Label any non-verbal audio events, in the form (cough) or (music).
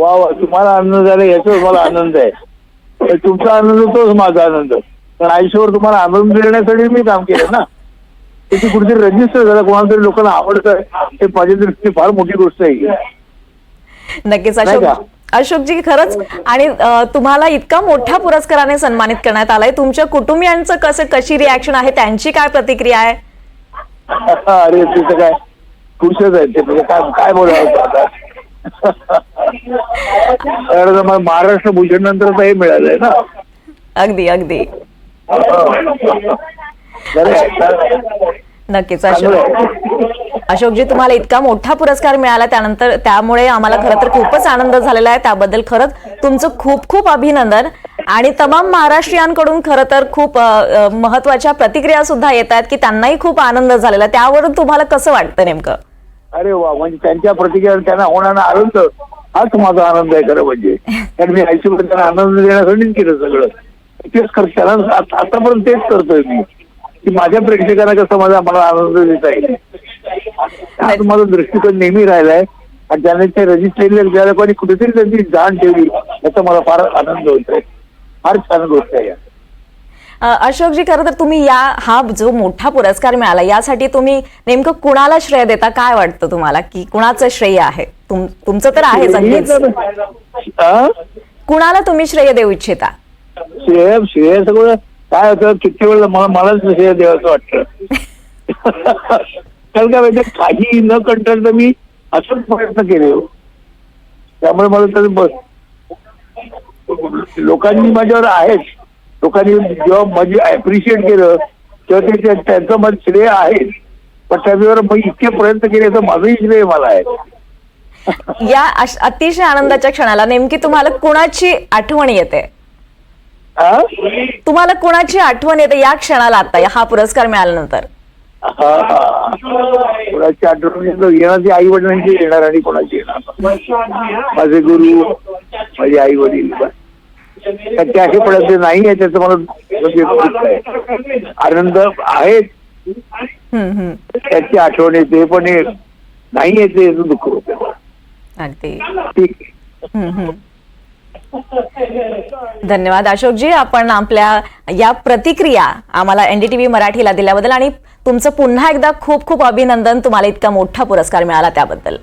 वा वा तुम्हाला आनंद झाला याचाच मला आनंद आहे. तुमचा आनंद तोच माझा आनंद. कारण आयुष्यावर तुम्हाला आनंद देण्यासाठी मी काम केलं ना. त्याची कुठेतरी रजिस्टर झालं कोणाला तरी लोकांना आवडतं. हे माझ्या दृष्टीने फार मोठी गोष्ट आहे. नक्कीच? अशोकजी खरंच. आणि तुम्हाला इतका मोठ्या पुरस्काराने सन्मानित करण्यात आलाय. तुमच्या कुटुंबियांचं कसं कशी रिॲक्शन आहे? त्यांची काय प्रतिक्रिया आहे? (laughs) अरे तिथं काय खुशच आहे ते. म्हणजे काय काय बोलावं आता? (laughs) कारण महाराष्ट्र भूषण नंतर तर हे मिळालंय ना. अगदी अगदी. नक्कीच अशोक. अशोकजी तुम्हाला इतका मोठा पुरस्कार मिळाला त्यानंतर त्यामुळे आम्हाला खरं तर खूपच आनंद झालेला आहे. त्याबद्दल खरंच तुमचं खूप खूप अभिनंदन. आणि तमाम महाराष्ट्रीयांकडून खरं तर खूप महत्त्वाच्या प्रतिक्रिया सुद्धा येत आहेत की त्यांनाही खूप आनंद झालेला त्यावरून तुम्हाला कसं वाटतं नेमकं? अरे वा म्हणजे त्यांच्या प्रतिक्रिया त्यांना होणारा आनंद हाच माझा आनंद आहे खरं म्हणजे. कारण मी आयुष्यभर त्यांना आनंद देण्यासाठीच केलं सगळं. तेच करत आतापर्यंत तेच करतोय मी. की माझ्या प्रेक्षकांना कसं माझा मला आनंद देता येईल. हाच माझा दृष्टिकोन नेहमी राहिलाय. आणि त्याने ते रजिस्ट्रेशन ज्या लोकांनी कुठेतरी त्यांची जाण ठेवली याचा मला फार आनंद होतोय. फार छान गोष्ट आहे. अशोकजी खरं तर तुम्ही या हा जो मोठा पुरस्कार मिळाला यासाठी तुम्ही नेमकं कुणाला श्रेय देता? काय वाटतं तुम्हाला? की कुणाचं श्रेय आहे? तुम- तुमचं तर आहेच अगदीच. हा? कुणाला तुम्ही श्रेय देऊ इच्छिता? श्रेय श्रेय सगळं काय होतं किती वेळेला मला मलाच श्रेय द्यावंसं वाटतं. कारण काय माहिती काही न कंटाळता मी असंच प्रयत्न केले हो. त्यामुळे मला तर बस लोकांनी माझ्यावर आहेच. लोकांनी जेव्हा म्हणजे अप्रिशिएट केलं तेव्हा ते त्या- त्यांचं मत श्रेय आहे. पण त्याच्यावर मी इतके प्रयत्न केले तर माझंही श्रेय मला आहे. या अतिशय आनंदाच्या क्षणाला नेमकी तुम्हाला कुणाची आठवण येते? तुम्हाला कुणाची आठवण येते या क्षणाला आता? हा पुरस्कार मिळाल्यानंतर. कोणाची आठवण येणार आई वडिलांची येणार आणि कोणाची येणार? माझे गुरु माझे आई वडील ते असे पडत नाही आहे त्याचं मला. आनंद आहे. त्याची आठवण येते पण नाही येते याचं दुःख होतं. धन्यवाद अशोकजी. आपण आपल्या या प्रतिक्रिया आम्हाला एनडीटीव्ही मराठीला दिल्याबद्दल आणि तुमचं पुन्हा एकदा खूप खूप अभिनंदन. तुम्हाला इतका मोठा पुरस्कार मिळाला त्याबद्दल.